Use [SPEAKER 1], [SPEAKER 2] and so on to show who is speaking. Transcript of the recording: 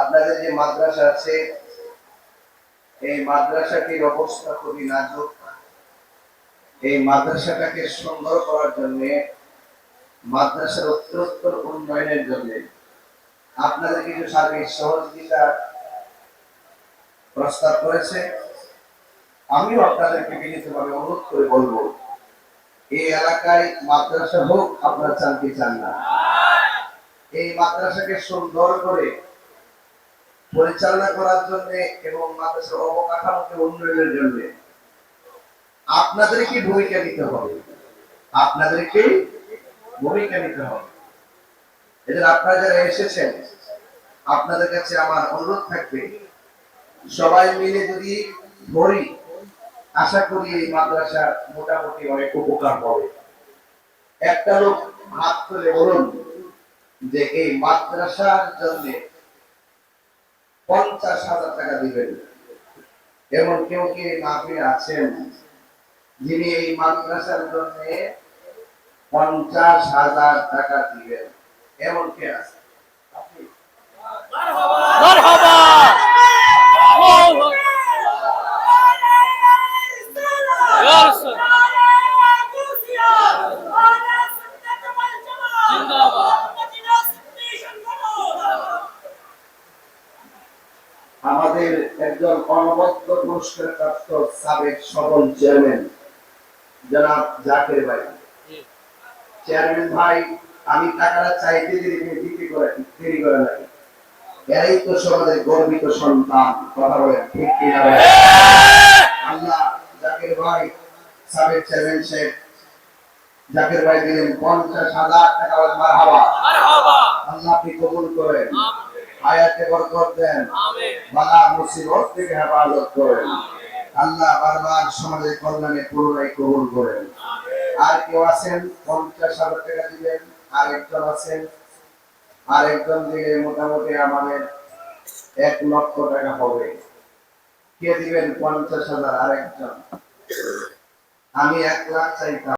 [SPEAKER 1] আপনাদের যে মাদ্রাসা আছে, এই মাদ্রাসাটির অবস্থা খুবই নাজুক। এই মাদ্রাসাটাকে সুন্দর করার জন্য, মাদ্রাসার উত্তরোত্তর উন্নয়নের জন্য আপনাদের কিছু সার্বিক সহযোগিতা প্রস্তাব করেছে। আমিও আপনাদেরকে বিনীতভাবে অনুরোধ করে বলব, এই এলাকায় মাদ্রাসা হোক, আপনারা চান কি চান না। এই মাদ্রাসাকে সুন্দর করে পরিচালনা করার জন্য এবং মাদ্রাসার অবকাঠামোকে উন্নয়নের জন্য। আপনাদেরকে ভূমিকা নিতে হবে। আপনাদেরকে ভূমিকা নিতে হবে। এদের আপনারা যারা এসেছেন, আপনাদের কাছে আমার অনুরোধ থাকবে, সবাই মিলে যদি ধরি, আশা করি এই মাদ্রাসা মোটামুটি অনেক উপকার হবে একটা লোক হাত তুলে বলুন যে, এই মাদ্রাসার জন্য পঞ্চাশ হাজার টাকা দিবেন। এমন কেউ কি মাফি আছেন? যিনি এই মাদ্রাসার জন্য পঞ্চাশ হাজার টাকা দিবেন। এমন কে আছে? আমাদের একজন অনবদ্য পুরস্কার প্রাপ্ত সাবেক সকল চেয়ারম্যান জনাব জাকের ভাই। চেয়ারম্যান ভাই আমি টাকাটা চাইতে দিতে করে দেরি করে লাগে এরাই তো সমাজের গর্বিত সন্তান কথা ঠিক কিনা আল্লাহ ভাই সাবেক চেয়ারম্যান সাহেব ভাই দিলেন পঞ্চাশ হাজার টাকা আল্লাহ আপনি কবুল করেন আয়াতে বরকত দেন।
[SPEAKER 2] আমিন।
[SPEAKER 1] বালা মুসিবত থেকে হেফাজত করেন। আল্লাহ বারবার সমাজের কল্যাণে পুনরায় কবুল করেন। আর কেউ আছেন, পঞ্চাশ হাজার টাকা দিবেন আর একজন আছেন আর একজন দিলে মোটামুটি আমাদের এক লক্ষ টাকা হবে। কে দিবেন পঞ্চাশ হাজার আর একজন আমি এক লাখ চাইতাম।